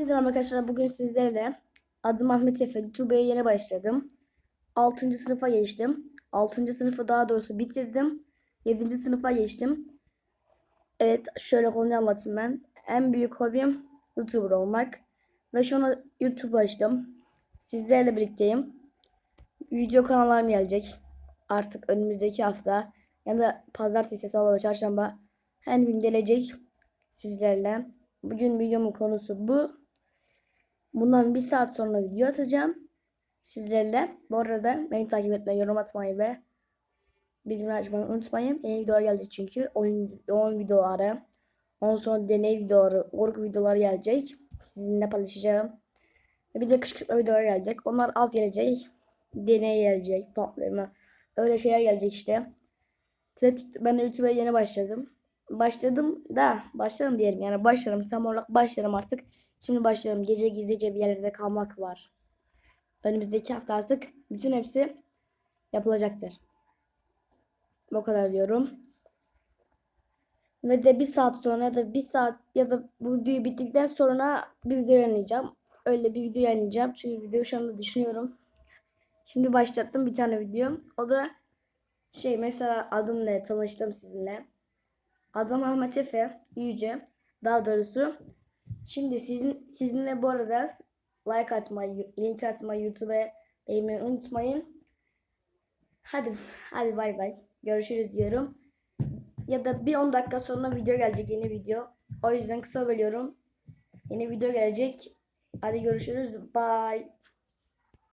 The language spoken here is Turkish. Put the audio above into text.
Herkese merhaba arkadaşlar. Bugün sizlerle adım Ahmet Efe. YouTube'ya yeni başladım. 6. sınıfa geçtim. 6. sınıfı daha doğrusu bitirdim. 7. sınıfa geçtim. Evet şöyle konuyu anlatayım ben. En büyük hobim YouTuber olmak. Ve şu an YouTube açtım. Sizlerle birlikteyim. Video kanallarım gelecek. Artık önümüzdeki hafta ya da pazartesi, salı çarşamba her gün gelecek sizlerle. Bugün videomun konusu bu. Bundan bir saat sonra video atacağım sizlerle. Bu arada beni takip etmeyi, yorum atmayı ve bildirim açmayı unutmayın. Yeni videolar gelecek çünkü. Oyun, oyun videoları, ondan sonra deney videoları, korku videoları gelecek. Sizinle paylaşacağım. Bir de kışkırtma videoları gelecek. Onlar az gelecek. Deney gelecek, patlama. Öyle şeyler gelecek işte. Ben YouTube'a yeni başladım. Başladım da başladım diyelim yani başlarım tam olarak başlarım artık. Şimdi başlarım gece gizlice bir yerlerde kalmak var. Önümüzdeki hafta artık bütün hepsi yapılacaktır. Bu kadar diyorum. Ve de bir saat sonra ya da bir saat ya da bu videoyu bittikten sonra bir video yayınlayacağım. Öyle bir video yayınlayacağım. Çünkü videoyu şu anda düşünüyorum. Şimdi başlattım bir tane video. O da şey mesela adımla tanıştım sizinle. Adım Ahmet Efe Yüce. Daha doğrusu şimdi sizin sizinle bu arada like atmayı, link atmayı, YouTube'a beğenmeyi unutmayın. Hadi hadi bay bay. Görüşürüz diyorum. Ya da bir 10 dakika sonra video gelecek yeni video. O yüzden kısa bölüyorum. Yeni video gelecek. Hadi görüşürüz. Bye.